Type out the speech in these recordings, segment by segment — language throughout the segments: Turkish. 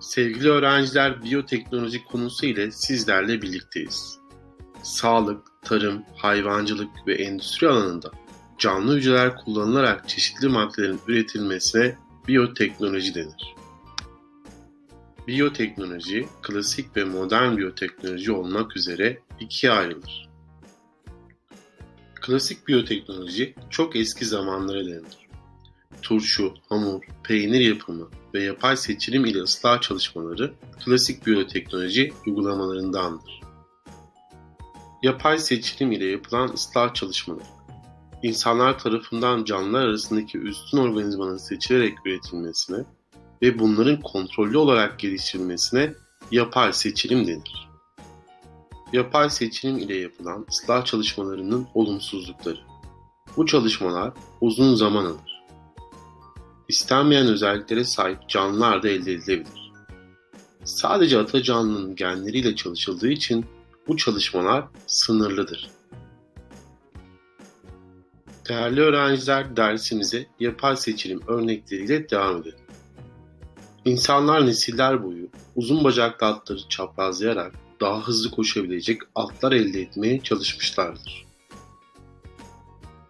Sevgili öğrenciler, biyoteknoloji konusu ile sizlerle birlikteyiz. Sağlık, tarım, hayvancılık ve endüstri alanında canlı hücreler kullanılarak çeşitli maddelerin üretilmesine biyoteknoloji denir. Biyoteknoloji, klasik ve modern biyoteknoloji olmak üzere ikiye ayrılır. Klasik biyoteknoloji çok eski zamanlara dayanır. Turşu, hamur, peynir yapımı ve yapay seçilim ile ıslah çalışmaları klasik biyoteknoloji uygulamalarındandır. Yapay seçilim ile yapılan ıslah çalışmaları, insanlar tarafından canlılar arasındaki üstün organizmanın seçilerek üretilmesine ve bunların kontrollü olarak geliştirilmesine yapay seçilim denir. Yapay seçilim ile yapılan ıslah çalışmalarının olumsuzlukları. Bu çalışmalar uzun zaman alır. İstenmeyen özelliklere sahip canlılar da elde edilebilir. Sadece ata canlının genleriyle çalışıldığı için bu çalışmalar sınırlıdır. Değerli öğrenciler dersimize yapay seçilim örnekleriyle devam edelim. İnsanlar nesiller boyu uzun bacaklı atları çaprazlayarak daha hızlı koşabilecek atlar elde etmeye çalışmışlardır.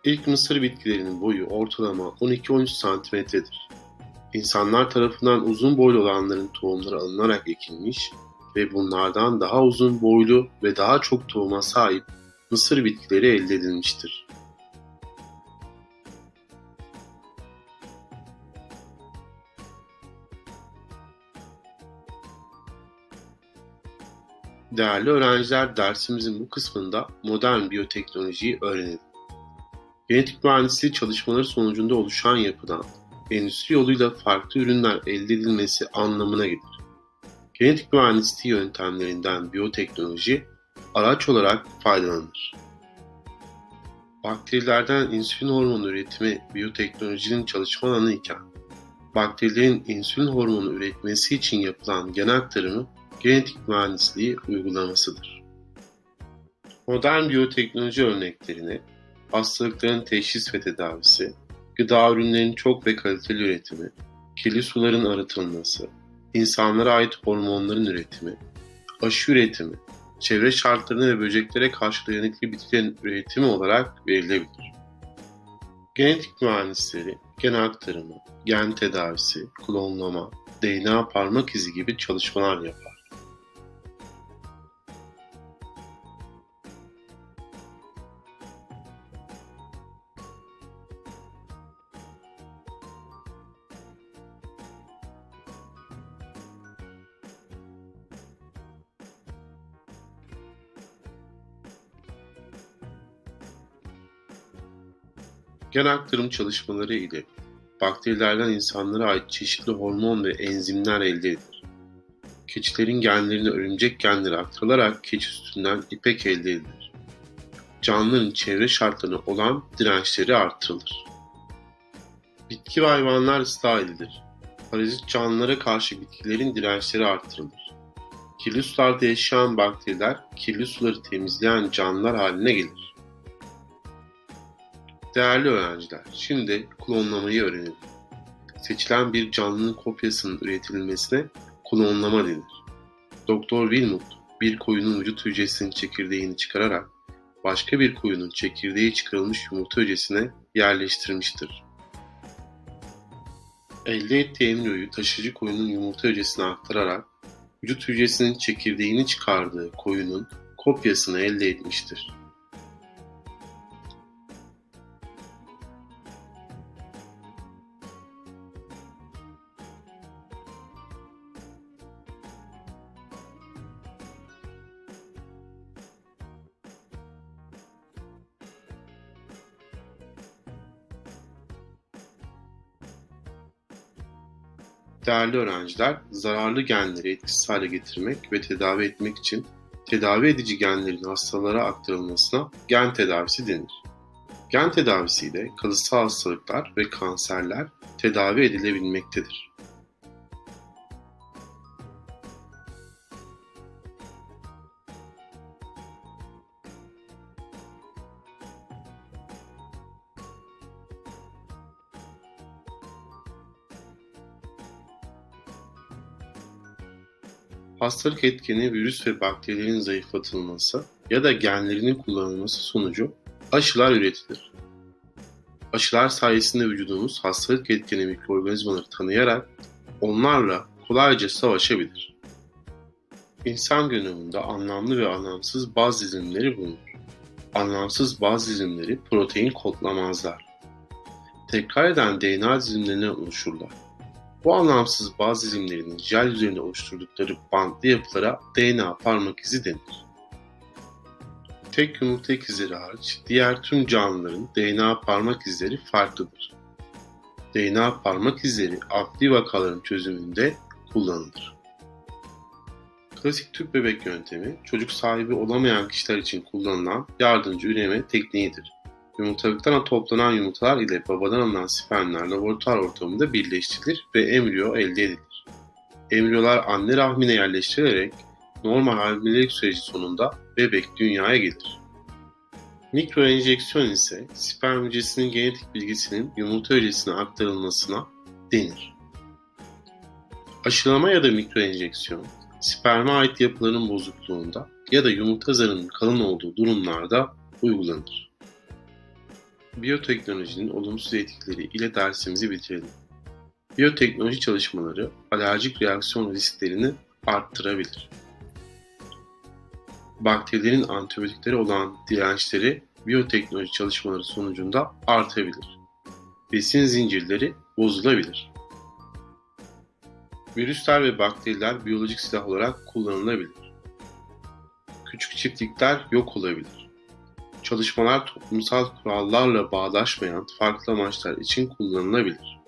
İlk mısır bitkilerinin boyu ortalama 12-13 cm'dir. İnsanlar tarafından uzun boylu olanların tohumları alınarak ekilmiş ve bunlardan daha uzun boylu ve daha çok tohuma sahip mısır bitkileri elde edilmiştir. Değerli öğrenciler dersimizin bu kısmında modern biyoteknolojiyi öğrenelim. Genetik mühendisliği çalışmaları sonucunda oluşan yapıdan endüstri yoluyla farklı ürünler elde edilmesi anlamına gelir. Genetik mühendisliği yöntemlerinden biyoteknoloji araç olarak faydalanır. Bakterilerden insülin hormonu üretimi biyoteknolojinin çalışma alanı iken, bakterilerin insülin hormonu üretmesi için yapılan gen aktarımı genetik mühendisliği uygulamasıdır. Modern biyoteknoloji örneklerini hastalıkların teşhis ve tedavisi, gıda ürünlerinin çok ve kaliteli üretimi, kirli suların arıtılması, insanlara ait hormonların üretimi, aşı üretimi, çevre şartlarına ve böceklere karşı dayanıklı bitkilerin üretimi olarak verilebilir. Genetik mühendisleri gen aktarımı, gen tedavisi, klonlama, DNA parmak izi gibi çalışmalar yapar. Gen aktarım çalışmaları ile bakterilerden insanlara ait çeşitli hormon ve enzimler elde edilir. Keçilerin genlerine örümcek genleri aktarılarak keçi sütünden ipek elde edilir. Canlıların çevre şartlarına olan dirençleri artırılır. Bitki ve hayvanlar ıslah. Parazit canlılara karşı bitkilerin dirençleri artırılır. Kirli sularda yaşayan bakteriler kirli suları temizleyen canlılar haline gelir. Değerli öğrenciler, şimdi klonlamayı öğrenelim. Seçilen bir canlının kopyasının üretilmesine klonlama denir. Doktor Wilmot, bir koyunun vücut hücresinin çekirdeğini çıkararak başka bir koyunun çekirdeği çıkarılmış yumurta hücresine yerleştirmiştir. Elde ettiği embriyoyu taşıyıcı koyunun yumurta hücresine aktararak vücut hücresinin çekirdeğini çıkardığı koyunun kopyasını elde etmiştir. Değerli öğrenciler, zararlı genleri etkisiz hale getirmek ve tedavi etmek için tedavi edici genlerin hastalara aktarılmasına gen tedavisi denir. Gen tedavisiyle kalıtsal hastalıklar ve kanserler tedavi edilebilmektedir. Hastalık etkeni virüs ve bakterilerin zayıflatılması ya da genlerinin kullanılması sonucu aşılar üretilir. Aşılar sayesinde vücudumuz hastalık etkeni mikroorganizmaları tanıyarak onlarla kolayca savaşabilir. İnsan genomunda anlamlı ve anlamsız baz dizilimleri bulunur. Anlamsız baz dizilimleri protein kodlamazlar. Tekrar eden DNA dizilimlerine oluşurlar. Bu anlamsız baz dizilimlerinin jel üzerinde oluşturdukları bantlı yapılara DNA parmak izi denir. Tek yumurta ikizleri hariç diğer tüm canlıların DNA parmak izleri farklıdır. DNA parmak izleri adli vakaların çözümünde kullanılır. Klasik tüp bebek yöntemi, çocuk sahibi olamayan kişiler için kullanılan yardımcı üreme tekniğidir. Yumurtalıktan toplanan yumurtalar ile babadan alınan spermler laboratuvar ortamında birleştirilir ve embriyo elde edilir. Embriyolar anne rahmine yerleştirilerek normal hamilelik süreci sonunda bebek dünyaya gelir. Mikroenjeksiyon ise sperm hücresinin genetik bilgisinin yumurta hücresine aktarılmasına denir. Aşılama ya da mikroenjeksiyon, sperme ait yapıların bozukluğunda ya da yumurta zarının kalın olduğu durumlarda uygulanır. Biyoteknolojinin olumsuz etkileri ile dersimizi bitirelim. Biyoteknoloji çalışmaları alerjik reaksiyon risklerini arttırabilir. Bakterilerin antibiyotiklere olan dirençleri biyoteknoloji çalışmaları sonucunda artabilir. Besin zincirleri bozulabilir. Virüsler ve bakteriler biyolojik silah olarak kullanılabilir. Küçük çiftlikler yok olabilir. Çalışmalar toplumsal kurallarla bağdaşmayan farklı amaçlar için kullanılabilir.